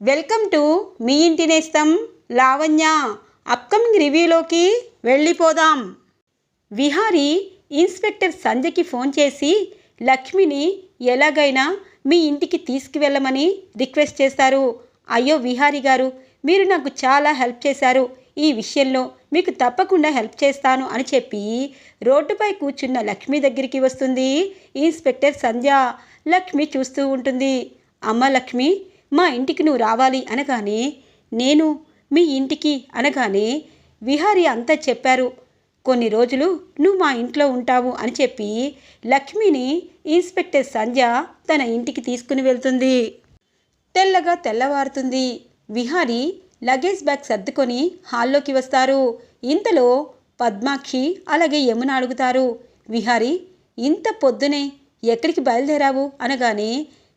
Welcome to me ఇంటి నేస్తం Lavanya. Upcoming రివ్యూలోకి వెళ్ళిపోదాం. విహారీ ఇన్స్పెక్టర్ సంజయ్కి ఫోన్ చేసి లక్ష్మిని ఎలాగైనా మీ ఇంటికి తీసుకువెళ్ళమని రిక్వెస్ట్ చేస్తారు. అయ్యో విహారీ గారు మీరు నాకు చాలా హెల్ప్ చేశారు. ఈ విషయంలో మీకు తప్పకుండా హెల్ప్ చేస్తాను అని చెప్పి రోడ్డుపై కూర్చున్న లక్ష్మి దగ్గరికి వస్తుంది. ఇన్స్పెక్టర్ సంధ్య లక్ష్మి చూస్తూ ఉంటుంది. అమ్మ లక్ష్మి మా ఇంటికి నువ్వు రావాలి అనగానే నేను మీ ఇంటికి అనగానే విహారీ అంతా చెప్పారు. కొన్ని రోజులు నువ్వు మా ఇంట్లో ఉంటావు అని చెప్పి లక్ష్మిని ఇన్స్పెక్టర్ సంధ్య తన ఇంటికి తీసుకుని వెళ్తుంది. తెల్లగా తెల్లవారుతుంది. విహారీ లగేజ్ బ్యాగ్ సర్దుకొని హాల్లోకి వస్తారు. ఇంతలో పద్మాక్షి అలాగే యమున అడుగుతారు విహారీ ఇంత పొద్దునే ఎక్కడికి బయలుదేరావు? అనగానే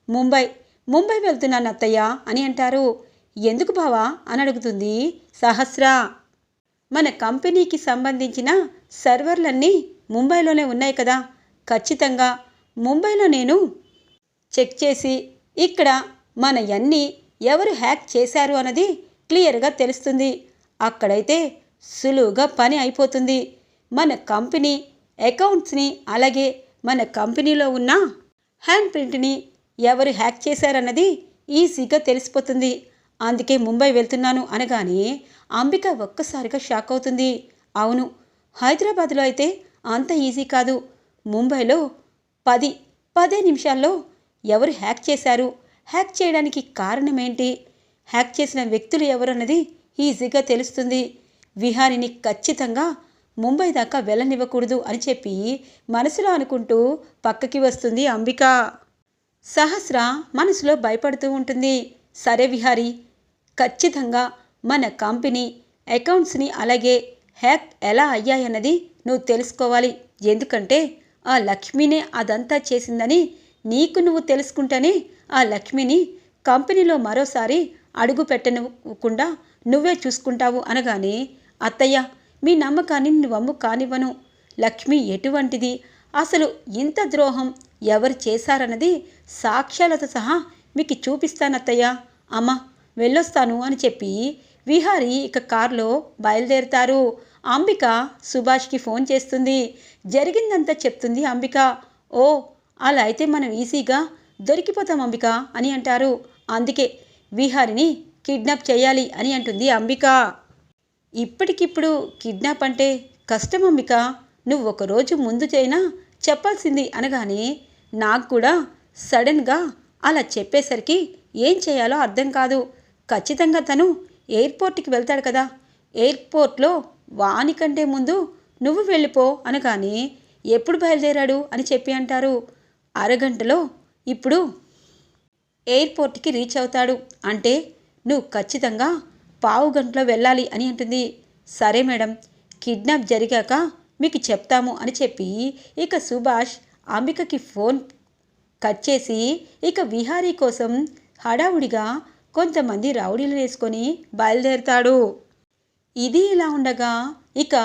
ముంబై. ముంబై వెళ్తున్నాను అత్తయ్య అని అంటారు. ఎందుకు బావా అని అడుగుతుంది సహస్ర. మన కంపెనీకి సంబంధించిన సర్వర్లన్నీ ముంబైలోనే ఉన్నాయి కదా. ఖచ్చితంగా ముంబైలో నేను చెక్ చేసి ఇక్కడ మన అన్నీ ఎవరు హ్యాక్ చేశారు అన్నది క్లియర్గా తెలుస్తుంది. అక్కడైతే సులువుగా పని అయిపోతుంది. మన కంపెనీ అకౌంట్స్ని అలాగే మన కంపెనీలో ఉన్న హ్యాండ్ ప్రింట్ని ఎవరు హ్యాక్ చేశారన్నది ఈజీగా తెలిసిపోతుంది. అందుకే ముంబై వెళ్తున్నాను అనగానే అంబిక ఒక్కసారిగా షాక్ అవుతుంది. అవును హైదరాబాద్లో అయితే అంత ఈజీ కాదు. ముంబైలో పది పదే నిమిషాల్లో ఎవరు హ్యాక్ చేశారు? హ్యాక్ చేయడానికి కారణం ఏంటి హ్యాక్ చేసిన వ్యక్తులు ఎవరన్నది ఈజీగా తెలుస్తుంది. విహారిని ఖచ్చితంగా ముంబై దాకా వెళ్ళనివ్వకూడదు అని చెప్పి మనసులో అనుకుంటూ పక్కకి వస్తుంది అంబిక. సహస్ర మనసులో భయపడుతూ ఉంటుంది. సరే విహారి ఖచ్చితంగా మన కంపెనీ అకౌంట్స్ని అలాగే హ్యాక్ ఎలా అయ్యాయన్నది నువ్వు తెలుసుకోవాలి. ఎందుకంటే ఆ లక్ష్మినే అదంతా చేసిందని నీకు నువ్వు తెలుసుకుంటేనే ఆ లక్ష్మిని కంపెనీలో మరోసారి అడుగు పెట్టనివ్వకుండా నువ్వే చూసుకుంటావు అనగానే అత్తయ్య మీ నమ్మకాన్ని నువ్వు కానివ్వను లక్ష్మి ఎటువంటిది? అసలు ఇంత ద్రోహం? ఎవరు చేశారన్నది సాక్ష్యాలతో సహా మీకు చూపిస్తానత్తయ్య. అమ్మ వెళ్ళొస్తాను అని చెప్పి విహారి ఇక కారులో బయలుదేరుతారు. అంబిక సుభాష్కి ఫోన్ చేస్తుంది. జరిగిందంతా చెప్తుంది అంబిక. ఓ అలా అయితే మనం ఈజీగా దొరికిపోతాం అంబిక అని అంటారు. అందుకే విహారిని కిడ్నాప్ చేయాలి అని అంటుంది అంబిక. ఇప్పటికిప్పుడు కిడ్నాప్ అంటే కష్టం అంబిక. నువ్వు ఒకరోజు ముందు చైనా చెప్పాల్సింది అనగానే నాకు కూడా సడన్గా అలా చెప్పేసరికి ఏం చేయాలో అర్థం కాదు. ఖచ్చితంగా తను ఎయిర్పోర్ట్కి వెళ్తాడు కదా. ఎయిర్పోర్ట్లో వానికంటే ముందు నువ్వు వెళ్ళిపో అనగానే ఎప్పుడు బయలుదేరాడు అని చెప్పి అంటారు. అరగంటలో ఇప్పుడు ఎయిర్పోర్ట్కి రీచ్ అవుతాడు. అంటే నువ్వు ఖచ్చితంగా పావు గంటలో వెళ్ళాలి అని అంటుంది. సరే మేడం కిడ్నాప్ జరిగాక మీకు చెప్తాము అని చెప్పి ఇక సుభాష్ అంబికకి ఫోన్ కట్ చేసి ఇక విహారీ కోసం హడావుడిగా కొంతమంది రౌడీలు వేసుకొని బయలుదేరుతాడు. ఇది ఇలా ఉండగా ఇక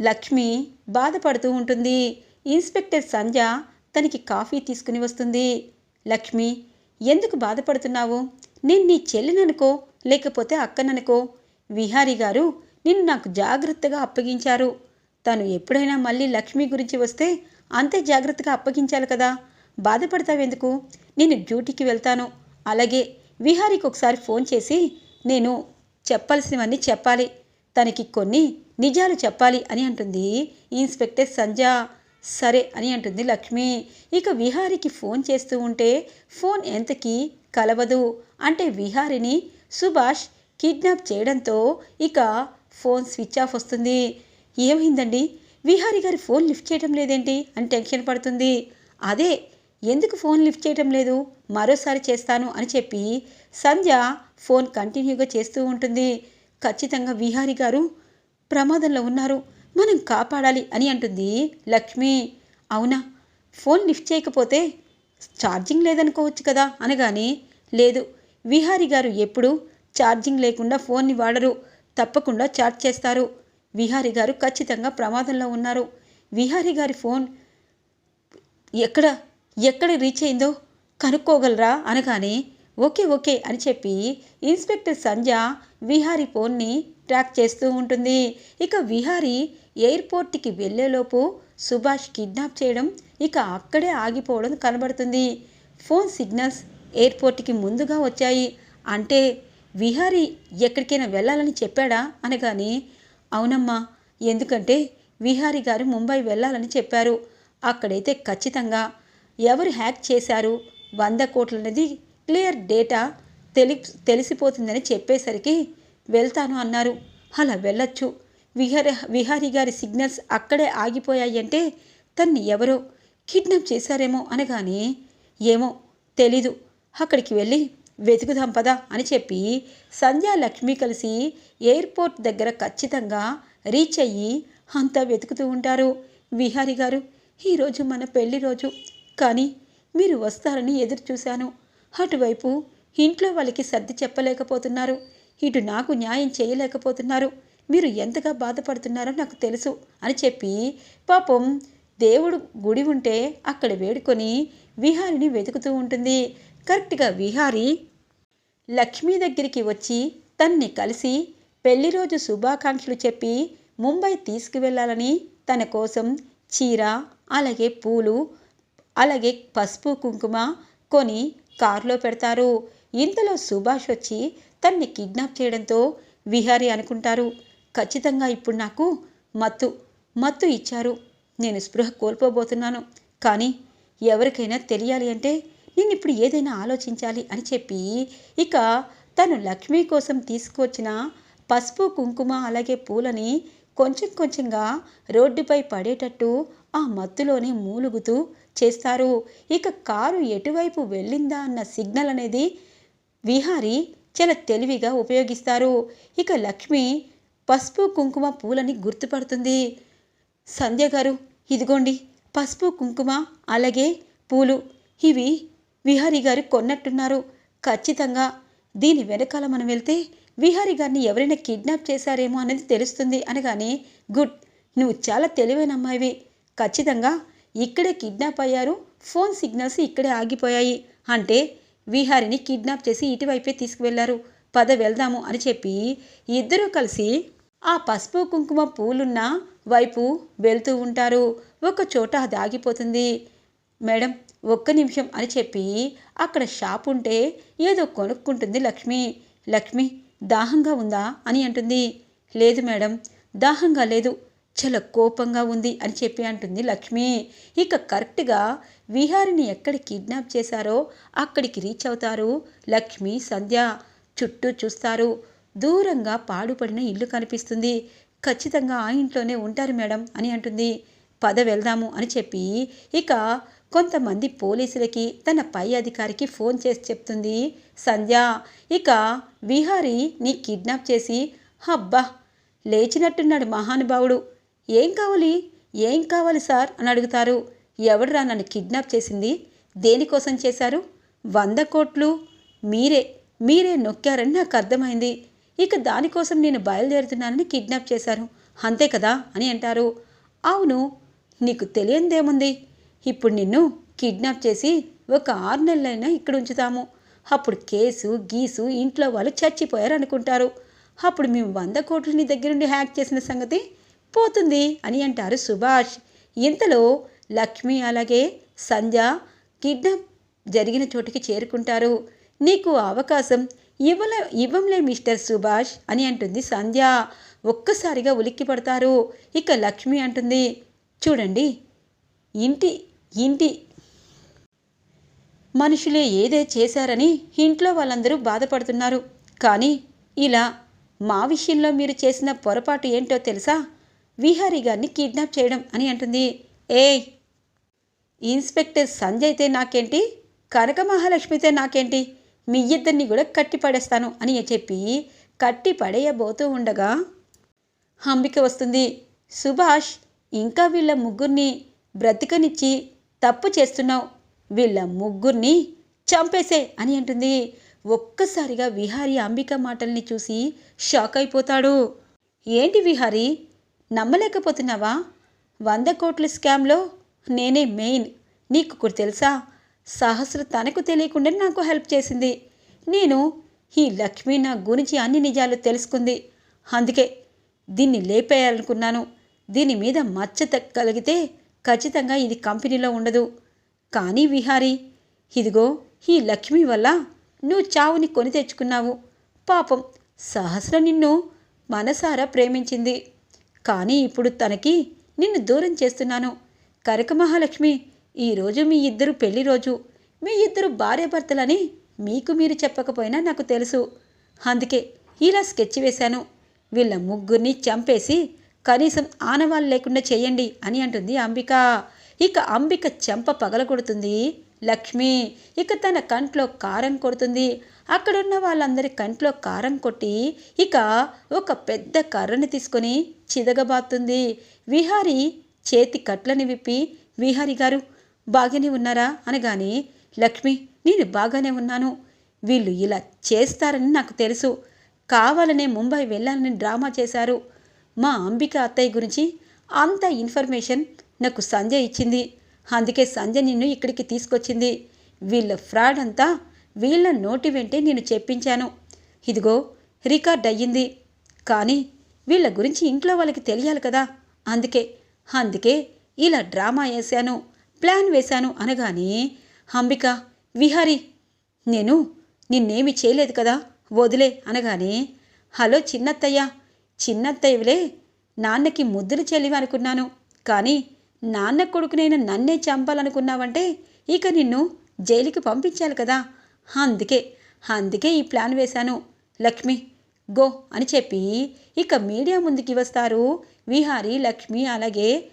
లక్ష్మి బాధపడుతూ ఉంటుంది. ఇన్స్పెక్టర్ సంధ్య తనకి కాఫీ తీసుకుని వస్తుంది. లక్ష్మి ఎందుకు బాధపడుతున్నావు? నేను నీ చెల్లిననుకో లేకపోతే అక్కననుకో. విహారి గారు నిన్ను నాకు జాగ్రత్తగా అప్పగించారు. తను ఎప్పుడైనా మళ్ళీ లక్ష్మి గురించి వస్తే అంతే జాగ్రత్తగా అప్పగించాలి కదా. బాధపడతావెందుకు? నేను డ్యూటీకి వెళ్తాను. అలాగే విహారీకి ఒకసారి ఫోన్ చేసి నేను చెప్పాల్సినవన్నీ చెప్పాలి. తనకి కొన్ని నిజాలు చెప్పాలి అని అంటుంది. ఇన్స్పెక్టర్ సంజ సరే అని అంటుంది లక్ష్మి. ఇక విహారికి ఫోన్ చేస్తూ ఉంటే ఫోన్ ఎంతకీ కలవదు. అంటే విహారిని సుభాష్ కిడ్నాప్ చేయడంతో ఇక ఫోన్ స్విచ్ ఆఫ్ వస్తుంది. ఏమైందండి? విహారి గారి ఫోన్ లిఫ్ట్ చేయడం లేదేంటి అని టెన్షన్ పడుతుంది. అదే ఎందుకు ఫోన్ లిఫ్ట్ చేయడం లేదు? మరోసారి చేస్తాను అని చెప్పి సంధ్య ఫోన్ కంటిన్యూగా చేస్తూ ఉంటుంది. ఖచ్చితంగా విహారి గారు ప్రమాదంలో ఉన్నారు. మనం కాపాడాలి అని అంటుంది లక్ష్మి. అవునా? ఫోన్ లిఫ్ట్ చేయకపోతే ఛార్జింగ్ లేదనుకోవచ్చు కదా అనగానే లేదు విహారి గారు ఎప్పుడు ఛార్జింగ్ లేకుండా ఫోన్ని వాడరు. తప్పకుండా ఛార్జ్ చేస్తారు. విహారి గారు ఖచ్చితంగా ప్రమాదంలో ఉన్నారు. విహారి గారి ఫోన్ ఎక్కడ ఎక్కడ రీచ్ అయిందో కనుక్కోగలరా అనగానే ఓకే ఓకే అని చెప్పి ఇన్స్పెక్టర్ సంజ విహారి ఫోన్ని ట్రాక్ చేస్తూ ఉంటుంది. ఇక విహారి ఎయిర్పోర్ట్కి వెళ్ళేలోపు సుభాష్ కిడ్నాప్ చేయడం ఇక అక్కడే ఆగిపోవడం కనబడుతుంది. ఫోన్ సిగ్నల్స్ ఎయిర్పోర్ట్కి ముందుగా వచ్చాయి. అంటే విహారీ ఎక్కడికైనా వెళ్ళాలని చెప్పాడా అనగానే అవునమ్మా ఎందుకంటే విహారీ గారు ముంబై వెళ్ళాలని చెప్పారు. అక్కడైతే ఖచ్చితంగా ఎవరు హ్యాక్ చేశారు? వంద కోట్లనేది క్లియర్ డేటా తెలి తెలిసిపోతుందని చెప్పేసరికి వెళ్తాను అన్నారు. అలా వెళ్ళొచ్చు. విహార విహారీ గారి సిగ్నల్స్ అక్కడే ఆగిపోయాయంటే తన్ని ఎవరో కిడ్నాప్ చేశారేమో అనగానే ఏమో తెలీదు. అక్కడికి వెళ్ళి వెతుకుదాం పదా అని చెప్పి సంధ్యా లక్ష్మి కలిసి ఎయిర్పోర్ట్ దగ్గర ఖచ్చితంగా రీచ్ అయ్యి అంతా వెతుకుతూ ఉంటారు. విహారి గారు ఈరోజు మన పెళ్ళి రోజు. కానీ మీరు వస్తారని ఎదురు చూశాను. అటువైపు ఇంట్లో వాళ్ళకి సర్ది చెప్పలేకపోతున్నారు. ఇటు నాకు న్యాయం చేయలేకపోతున్నారు. మీరు ఎంతగా బాధపడుతున్నారో నాకు తెలుసు అని చెప్పి పాపం దేవుడు గుడి ఉంటే అక్కడ వేడుకొని విహారిని వెతుకుతూ ఉంటుంది. కరెక్ట్గా విహారి లక్ష్మి దగ్గరికి వచ్చి తన్ని కలిసి పెళ్ళి రోజు శుభాకాంక్షలు చెప్పి ముంబై తీసుకువెళ్ళాలని తన కోసం చీర అలాగే పూలు అలాగే పసుపు కుంకుమ కొని కారులో పెడతారు. ఇంతలో సుభాష్ వచ్చి తన్ని కిడ్నాప్ చేయడంతో విహారీ అనుకుంటారు ఖచ్చితంగా ఇప్పుడు నాకు మత్తు మత్తు ఇచ్చారు. నేను స్పృహ కోల్పోబోతున్నాను. కానీ ఎవరికైనా తెలియాలి అంటే నేను ఇప్పుడు ఏదైనా ఆలోచించాలి అని చెప్పి ఇక తను లక్ష్మి కోసం తీసుకొచ్చిన పసుపు కుంకుమ అలాగే పూలని కొంచెం కొంచెంగా రోడ్డుపై పడేటట్టు ఆ మత్తులోనే మూలుగుతూ చేస్తారు. ఇక కారు ఎటువైపు వెళ్ళిందా అన్న సిగ్నల్ అనేది విహారీ చాలా తెలివిగా ఉపయోగిస్తారు. ఇక లక్ష్మి పసుపు కుంకుమ పూలని గుర్తుపడుతుంది. సంధ్య గారు ఇదిగోండి పసుపు కుంకుమ అలాగే పూలు. ఇవి విహారీ గారు కొన్నట్టున్నారు. ఖచ్చితంగా. దీని వెనకాల మనం వెళ్తే విహారీ గారిని ఎవరైనా కిడ్నాప్ చేశారేమో అనేది తెలుస్తుంది అనగానే గుడ్ నువ్వు చాలా తెలివైన అమ్మాయివి. ఖచ్చితంగా. ఇక్కడే కిడ్నాప్ అయ్యారు. ఫోన్ సిగ్నల్స్ ఇక్కడే ఆగిపోయాయి. అంటే విహారిని కిడ్నాప్ చేసి ఇటువైపే తీసుకువెళ్ళారు. పద వెళ్దాము అని చెప్పి ఇద్దరూ కలిసి ఆ పసుపు కుంకుమ పూలున్న వైపు వెళ్తూ ఉంటారు. ఒక చోట అది ఆగిపోతుంది. మేడం ఒక్క నిమిషం అని చెప్పి అక్కడ షాప్ ఉంటే ఏదో కొనుక్కుంటుంది లక్ష్మి. లక్ష్మి దాహంగా ఉందా అని అంటుంది. లేదు మేడం దాహంగా లేదు. చాలా కోపంగా ఉంది అని చెప్పి అంటుంది లక్ష్మి. ఇక కరెక్ట్గా విహారిని ఎక్కడ కిడ్నాప్ చేశారో అక్కడికి రీచ్ అవుతారు లక్ష్మి సంధ్య. చుట్టూ చూస్తారు. దూరంగా పాడుపడిన ఇల్లు కనిపిస్తుంది. ఖచ్చితంగా ఆ ఇంట్లోనే ఉంటారు మేడం అని అంటుంది. పద వెళ్దాము అని చెప్పి ఇక కొంతమంది పోలీసులకి తన పై అధికారికి ఫోన్ చేసి చెప్తుంది. సంధ్య ఇక విహారి నీ కిడ్నాప్ చేసి హబ్బా లేచినట్టున్నాడు మహానుభావుడు. ఏం కావాలి? ఏం కావాలి సార్? అని అడుగుతారు. ఎవడురా నన్ను కిడ్నాప్ చేసింది? దేనికోసం చేశారు? వంద కోట్లు? మీరే మీరే నొక్కారని నాకు అర్థమైంది. ఇక దానికోసం నేను బయలుదేరుతున్నానని కిడ్నాప్ చేశారు. అంతే కదా? అని అంటారు. అవును నీకు తెలియందేముంది? ఇప్పుడు నిన్ను కిడ్నాప్ చేసి ఒక ఆరు నెలలైనా ఇక్కడ ఉంచుతాము. అప్పుడు కేసు గీసు ఇంట్లో వాళ్ళు చచ్చిపోయారు అనుకుంటారు అప్పుడు మేము వంద కోట్లు నీ దగ్గర నుండి హ్యాక్ చేసిన సంగతి పోతుంది అని అంటారు సుభాష్. ఇంతలో లక్ష్మి అలాగే సంధ్య కిడ్నాప్ జరిగిన చోటికి చేరుకుంటారు. నీకు అవకాశం ఇవ్వలే ఇవ్వంలే మిస్టర్ సుభాష్ అని అంటుంది సంధ్య. ఒక్కసారిగా ఉలిక్కి పడతారు ఇక లక్ష్మి అంటుంది చూడండి ఇంటి ఇంటి మనుషులే ఏదే చేశారని ఇంట్లో వాళ్ళందరూ బాధపడుతున్నారు. కానీ ఇలా మా విషయంలో మీరు చేసిన పొరపాటు ఏంటో తెలుసా? విహారీ గారిని కిడ్నాప్ చేయడం అని అంటుంది. ఏయ్! ఇన్స్పెక్టర్ సంజయ్తే నాకేంటి? కనక మహాలక్ష్మితే నాకేంటి? మీ ఇద్దరిని కూడా కట్టి పడేస్తాను అని చెప్పి కట్టి పడేయబోతూ ఉండగా అంబిక వస్తుంది. సుభాష్ ఇంకా వీళ్ళ ముగ్గురిని బ్రతికనిచ్చి తప్పు చేస్తున్నావు. వీళ్ళ ముగ్గురిని చంపేసే అని అంటుంది. ఒక్కసారిగా విహారి అంబిక మాటల్ని చూసి షాక్ అయిపోతాడు. ఏంటి విహారి? నమ్మలేకపోతున్నావా? వంద కోట్ల స్కామ్లో నేనే మెయిన్. నీకు కూడా తెలుసా? సహస్ర తనకు తెలియకుండా నాకు హెల్ప్ చేసింది. నేను ఈ లక్ష్మి నా గురించి అన్ని నిజాలు తెలుసుకుంది. అందుకే దీన్ని లేపేయాలనుకున్నాను. దీని మీద మచ్చ కలిగితే ఖచ్చితంగా ఇది కంపెనీలో ఉండదు. కానీ విహారీ ఇదిగో ఈ లక్ష్మి వల్ల నువ్వు చావుని కొని తెచ్చుకున్నావు. పాపం సహస్ర నిన్ను మనసారా ప్రేమించింది. కానీ ఇప్పుడు తనకి నిన్ను దూరం చేస్తున్నాను. కరక మహాలక్ష్మి ఈరోజు మీ ఇద్దరు పెళ్ళి రోజు. మీ ఇద్దరు భార్యాభర్తలని మీకు మీరు చెప్పకపోయినా నాకు తెలుసు. అందుకే ఇలా స్కెచ్ వేశాను. వీళ్ళ ముగ్గురిని చంపేసి కనీసం ఆనవాళ్ళు లేకుండా చేయండి అని అంటుంది అంబిక. ఇక అంబిక చెంప పగలగొడుతుంది. లక్ష్మి ఇక తన కంట్లో కారం కొడుతుంది. అక్కడున్న వాళ్ళందరి కంట్లో కారం కొట్టి ఇక ఒక పెద్ద కర్రని తీసుకొని చిదగబాతుంది విహారి చేతి కట్లని విప్పి విహారి గారు బాగానే ఉన్నారా? అనగానే లక్ష్మి నేను బాగానే ఉన్నాను. వీళ్ళు ఇలా చేస్తారని నాకు తెలుసు. కావాలనే ముంబై వెళ్ళాలని డ్రామా చేశారు. మా అంబిక అత్తయ్య గురించి అంత ఇన్ఫర్మేషన్ నాకు సంజయ్ ఇచ్చింది. అందుకే సంజయ్ నిన్ను ఇక్కడికి తీసుకొచ్చింది. వీళ్ళ ఫ్రాడ్ అంతా వీళ్ళ నోటి వెంటే నేను చెప్పించాను. ఇదిగో రికార్డ్ అయ్యింది. కానీ వీళ్ళ గురించి ఇంట్లో వాళ్ళకి తెలియాలి కదా. అందుకే అందుకే ఇలా డ్రామా వేశాను ప్లాన్ వేశాను అనగానే అంబిక విహారి నేను నిన్నేమి చేయలేదు కదా వదిలే అనగానే హలో చిన్నత్తయ్య చిన్నత్తయ్యలే నాన్నకి ముద్దులు చెల్లివి అనుకున్నాను కానీ నాన్న కొడుకునైన నన్నే చంపాలనుకున్నావంటే ఇక నిన్ను జైలుకి పంపించాలి కదా. అందుకే అందుకే ఈ ప్లాన్ వేశాను. లక్ష్మి గో అని చెప్పి ఇక మీడియా ముందుకి వస్తారు విహారీ లక్ష్మి అలాగే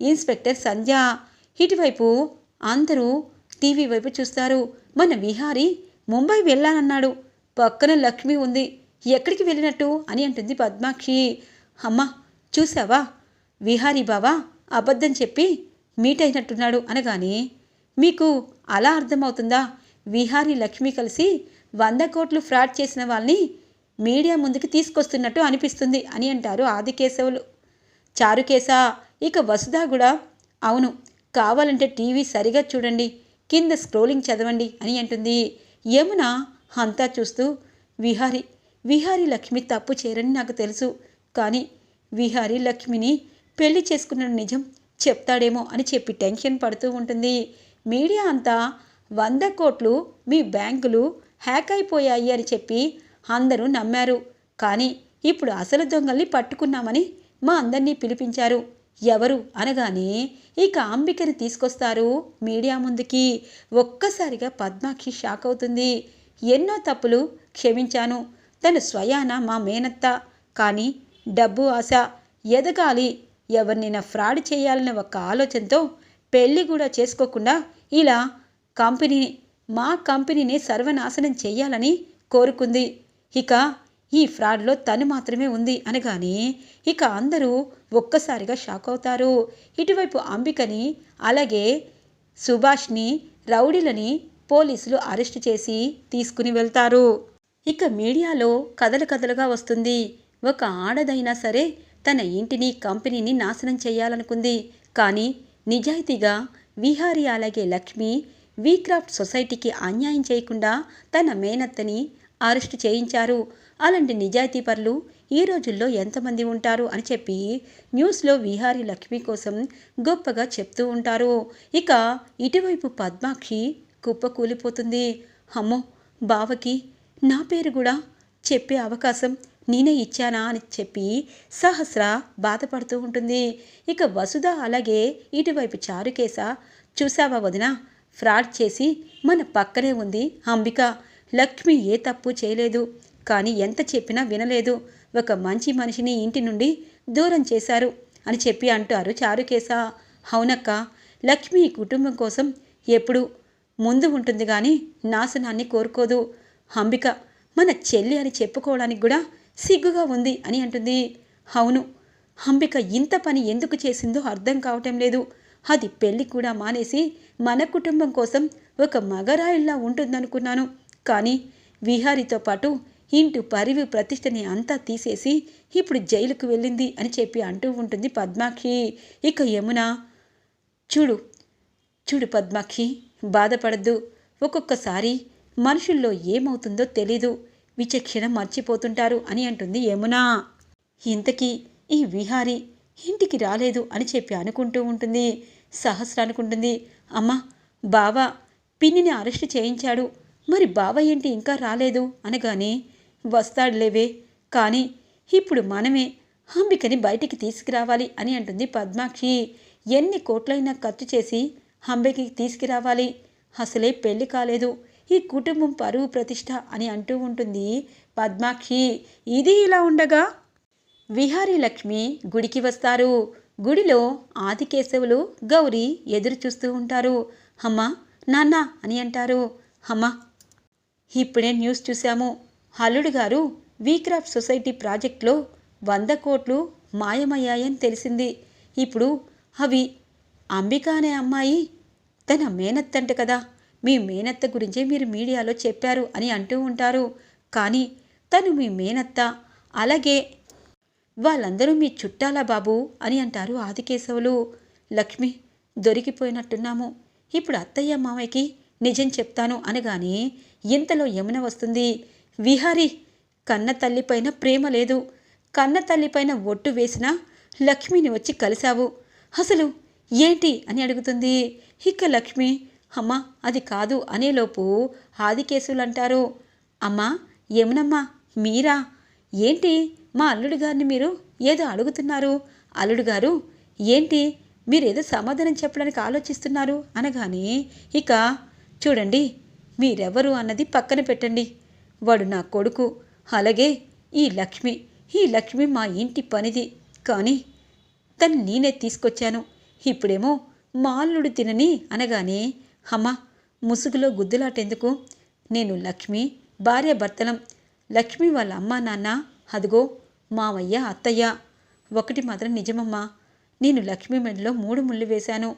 ఇన్స్పెక్టర్ సంధ్య. ఇటువైపు అందరూ టీవీ వైపు చూస్తారు. మన విహారీ ముంబై వెళ్ళానన్నాడు. పక్కన లక్ష్మి ఉంది. ఎక్కడికి వెళ్ళినట్టు? అని అంటుంది పద్మాక్షి. అమ్మ చూసావా విహారీ బావా అబద్ధం చెప్పి మీట్ అయినట్టున్నాడు అనగానే మీకు అలా అర్థమవుతుందా? విహారీ లక్ష్మి కలిసి వంద కోట్లు ఫ్రాడ్ చేసిన వాళ్ళని మీడియా ముందుకు తీసుకొస్తున్నట్టు అనిపిస్తుంది అని అంటారు ఆదికేశవులు. చారుకేశ ఇక వసుధ కూడా అవును కావాలంటే టీవీ సరిగా చూడండి కింద స్క్రోలింగ్ చదవండి అని అంటుంది. యమున అంతా చూస్తూ విహారి విహారి లక్ష్మి తప్పు చేయరని నాకు తెలుసు. కానీ విహారి లక్ష్మిని పెళ్ళి చేసుకున్న నిజం చెప్తాడేమో అని చెప్పి టెన్షన్ పడుతూ ఉంటుంది. మీడియా అంతా వంద కోట్లు మీ బ్యాంకులు హ్యాక్ అయిపోయాయి అని చెప్పి అందరూ నమ్మారు. కానీ ఇప్పుడు అసలు దొంగల్ని పట్టుకున్నామని మా అందరినీ పిలిపించారు. ఎవరు అనగానే ఇక అంబికని తీసుకొస్తారు మీడియా ముందుకి. ఒక్కసారిగా పద్మాక్షి షాక్ అవుతుంది. ఎన్నో తప్పులు క్షమించాను. తను స్వయాన మా మేనత్త. కానీ డబ్బు ఆశ ఎదగాలి. ఎవరినైనా ఫ్రాడ్ చేయాలనే ఒక ఆలోచనతో పెళ్ళి కూడా చేసుకోకుండా ఇలా కంపెనీని మా కంపెనీని సర్వనాశనం చేయాలని కోరుకుంది. ఇక ఈ ఫ్రాడ్లో తను మాత్రమే ఉంది అనగానే ఇక అందరూ ఒక్కసారిగా షాక్ అవుతారు. ఇటువైపు అంబికని అలాగే సుభాష్ని రౌడీలని పోలీసులు అరెస్ట్ చేసి తీసుకుని వెళ్తారు. ఇక మీడియాలో కథలు కథలుగా వస్తుంది. ఒక ఆడదైనా సరే తన ఇంటిని కంపెనీని నాశనం చేయాలనుకుంది. కానీ నిజాయితీగా విహారీ అలాగే లక్ష్మి వీక్రాఫ్ట్ సొసైటీకి అన్యాయం చేయకుండా తన మేనత్తని అరెస్టు చేయించారు. అలాంటి నిజాయితీ పరులు ఈ రోజుల్లో ఎంతమంది ఉంటారు అని చెప్పి న్యూస్లో విహారీ లక్ష్మి కోసం గొప్పగా చెప్తూ ఉంటారు. ఇక ఇటువైపు పద్మాక్షి కుప్ప కూలిపోతుంది అమ్మో బావకి నా పేరు కూడా చెప్పే అవకాశం నేనే ఇచ్చానా అని చెప్పి సహస్ర బాధపడుతూ ఉంటుంది. ఇక వసుధ అలాగే ఇటువైపు చారుకేశ చూసావా వదిన? ఫ్రాడ్ చేసి మన పక్కనే ఉంది అంబిక. లక్ష్మి ఏ తప్పు చేయలేదు కానీ ఎంత చెప్పినా వినలేదు. ఒక మంచి మనిషిని ఇంటి నుండి దూరం చేశారు అని చెప్పి అంటారు చారుకేశ. అవునక్క లక్ష్మి కుటుంబం కోసం ఎప్పుడు ముందు ఉంటుంది కానీ నాశనాన్ని కోరుకోదు. అంబిక మన చెల్లి అని చెప్పుకోవడానికి కూడా సిగ్గుగా ఉంది అని అంటుంది. అవును అంబిక ఇంత పని ఎందుకు చేసిందో అర్థం కావటం లేదు. అది పెళ్ళి కూడా మానేసి మన కుటుంబం కోసం ఒక మగరాయిల్లా ఉంటుందనుకున్నాను. కానీ విహారితో పాటు ఇంటి పరివి ప్రతిష్టని అంతా తీసేసి ఇప్పుడు జైలుకు వెళ్ళింది అని చెప్పి అంటూ ఉంటుంది పద్మాక్షి. ఇక యమున చూడు చూడు పద్మాక్షి బాధపడద్దు. ఒక్కొక్కసారి మనుషుల్లో ఏమవుతుందో తెలీదు. విచక్షణ మర్చిపోతుంటారు అని అంటుంది యమునా. ఇంతకీ ఈ విహారి ఇంటికి రాలేదు అని చెప్పి అనుకుంటూ ఉంటుంది. సహస్ర అనుకుంటుంది అమ్మ బావ పిన్నిని అరెస్ట్ చేయించాడు. మరి బావ ఏంటి ఇంకా రాలేదు? అనగానే వస్తాడులేవే కానీ ఇప్పుడు మనమే అంబికని బయటికి తీసుకురావాలి అని అంటుంది పద్మాక్షి. ఎన్ని కోట్లైనా ఖర్చు చేసి అంబికి తీసుకురావాలి. అసలే పెళ్ళి కాలేదు. ఈ కుటుంబం పరువు ప్రతిష్ట అని అంటూ ఉంటుంది. పద్మాక్షి ఇది ఇలా ఉండగా? విహారీ లక్ష్మి గుడికి వస్తారు. గుడిలో ఆదికేశవులు గౌరీ ఎదురు చూస్తూ ఉంటారు. అమ్మ నాన్న అని అంటారు. అమ్మ ఇప్పుడే న్యూస్ చూశాము. హల్లుడు గారు వీక్రాఫ్ట్ సొసైటీ ప్రాజెక్ట్లో వంద కోట్లు మాయమయ్యాయని తెలిసింది. ఇప్పుడు అవి అంబిక అనే అమ్మాయి తన మేనత్తంట కదా. మీ మేనత్త గురించే మీరు మీడియాలో చెప్పారు అని అంటూ ఉంటారు. కానీ తను మీ మేనత్త. అలాగే వాళ్ళందరూ మీ చుట్టాలా బాబు అని అంటారు ఆదికేశవులు. లక్ష్మి దొరికిపోయినట్టున్నాము. ఇప్పుడు అత్తయ్య మామయ్యకి నిజం చెప్తాను అనగానే ఇంతలో యమున వస్తుంది. విహారి కన్న తల్లిపైన ప్రేమ లేదు. కన్న తల్లిపైన ఒట్టు వేసిన లక్ష్మిని వచ్చి కలిశావు. అసలు ఏంటి అని అడుగుతుంది. ఇక లక్ష్మి అమ్మా అది కాదు అనేలోపు ఆదికేశవులు అంటారు అమ్మా ఏమునమ్మా మీరా? ఏంటి మా అల్లుడు గారిని మీరు ఏదో అడుగుతున్నారు? అల్లుడు గారు ఏంటి మీరు ఏదో సమాధానం చెప్పడానికి ఆలోచిస్తున్నారు అనగానే ఇక చూడండి మీరెవరు అన్నది పక్కన పెట్టండి. వాడు నా కొడుకు అలాగే ఈ లక్ష్మి ఈ లక్ష్మి మా ఇంటి పనిది. కానీ తను నేనే తీసుకొచ్చాను. ఇప్పుడేమో మా అల్లుడు తినని అనగానే అమ్మా ముసుగులో గుద్దులాటెందుకు? నేను లక్ష్మి భార్య భర్తలం. లక్ష్మి వాళ్ళ అమ్మ నాన్న అదిగో మావయ్య అత్తయ్య. ఒకటి మాత్రం నిజమమ్మా నేను లక్ష్మి మెడలో మూడు ముళ్ళు వేశాను.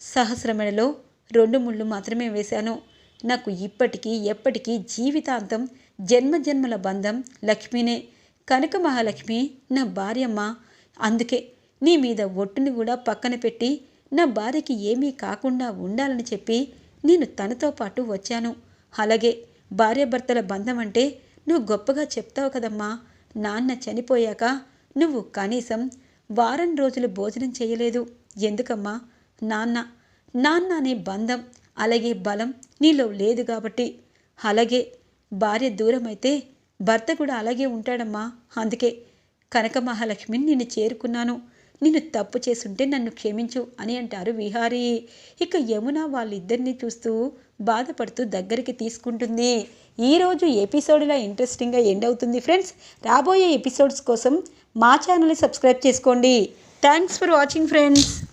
సహస్ర మెడలో రెండు ముళ్ళు మాత్రమే వేశాను. నాకు ఇప్పటికీ ఎప్పటికీ జీవితాంతం జన్మ జన్మల బంధం లక్ష్మినే. కనక మహాలక్ష్మి నా భార్యమ్మ. అందుకే నీ మీద ఒట్టుని కూడా పక్కన పెట్టి నా భార్యకి ఏమీ కాకుండా ఉండాలని చెప్పి నేను తనతో పాటు వచ్చాను. అలాగే భార్యాభర్తల బంధం అంటే నువ్వు గొప్పగా చెప్తావు కదమ్మా. నాన్న చనిపోయాక నువ్వు కనీసం వారం రోజులు భోజనం చేయలేదు. ఎందుకమ్మా? నాన్న నాన్న అనే బంధం అలాగే బలం నీలో లేదు కాబట్టి. అలాగే భార్య దూరం అయితే భర్త కూడా అలాగే ఉంటాడమ్మా. అందుకే కనక మహాలక్ష్మిని నిన్ను చేరుకున్నాను. నిన్ను తప్పు చేసుంటే నన్ను క్షమించు అని అంటారు విహారీ. ఇక యమున వాళ్ళిద్దరిని చూస్తూ బాధపడుతూ దగ్గరికి తీసుకుంటుంది. ఈరోజు ఎపిసోడ్లో ఇంట్రెస్టింగ్గా ఎండ్ అవుతుంది ఫ్రెండ్స్. రాబోయే ఎపిసోడ్స్ కోసం మా ఛానల్ని సబ్స్క్రైబ్ చేసుకోండి. Thanks for watching friends.